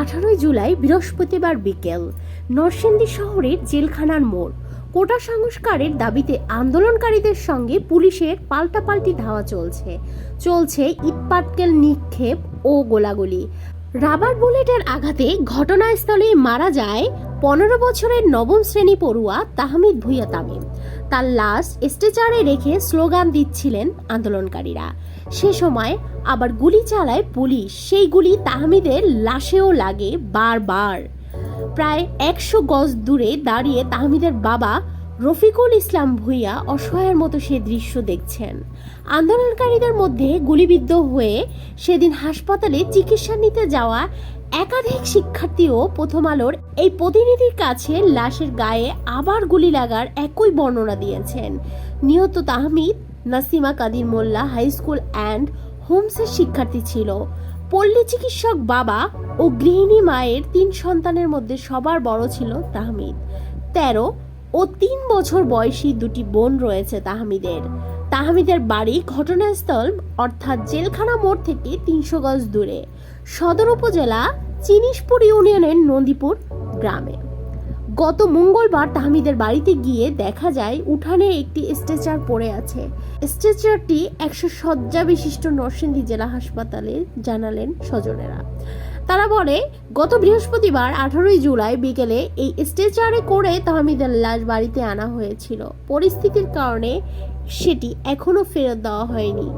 আঠারোই জুলাই বৃহস্পতিবার বিকেল। নরসিংদী শহরের জেলখানার মোড়। কোটা সংস্কারের দাবিতে আন্দোলনকারীদের সঙ্গে পুলিশের পাল্টাপাল্টি ধাওয়া চলছে। চলছে ইটপাটকেল নিক্ষেপ ও গোলাগুলি। রাবার বুলেটের আঘাতে ঘটনাস্থলে মারা যায় পনেরো বছরের নবম শ্রেণি পড়ুয়া তাহমিদ ভুইয়া তামিম। তার লাশ স্ট্রেচারে রেখে স্লোগান দিচ্ছিলেন আন্দোলনকারীরা। সে সময় আবার গুলি চালায় পুলিশ। সেই গুলি তাহমিদের লাশেও লাগে বারবার। প্রায় একশো গজ দূরে দাঁড়িয়ে তাহমিদের বাবা রফিকুল ইসলাম ভুইয়া অসহায়ের মতো সে দৃশ্য দেখছেন। আন্দোলনকারীদের মধ্যে গুলিবিদ্ধ হয়ে সেদিন হাসপাতালে চিকিৎসা নিতে যাওয়া একাধিক শিক্ষার্থীও প্রথম আলোর এই প্রতিনিধির কাছে লাশের গায়ে আবার গুলি লাগার একই বর্ণনা দিয়েছেন। নিহত Tahmid, Nasima Kadir Molla high school and হোমসের শিক্ষার্থী ছিল। পল্লী চিকিৎসক বাবা ও গৃহিণী মায়ের তিন সন্তানের মধ্যে সবার বড় ছিল তাহমিদ। তেরো ও তিন বছর বয়সী দুটি বোন রয়েছে তাহমিদের। তাহমিদের বাড়ি ঘটনাস্থল, অর্থাৎ জেলখানা মোড় থেকে তিনশো গজ দূরে, সদর উপজেলা চিনিশপুর ইউনিয়নের নন্দীপুর গ্রামে। গত মঙ্গলবার তাহমিদের বাড়িতে গিয়ে দেখা যায়, উঠানে একটি স্ট্রেচার পড়ে আছে। স্ট্রেচারটি একশো শয্যা বিশিষ্ট নরসিংদী জেলা হাসপাতালে জানালেন স্বজনেরা। তারা বলে, গত বৃহস্পতিবার, আঠারোই জুলাই বিকেলে এই স্ট্রেচারে করে তাহমিদের লাশ বাড়িতে আনা হয়েছিল। পরিস্থিতির কারণে সেটি এখনও ফেরত দেওয়া হয়নি।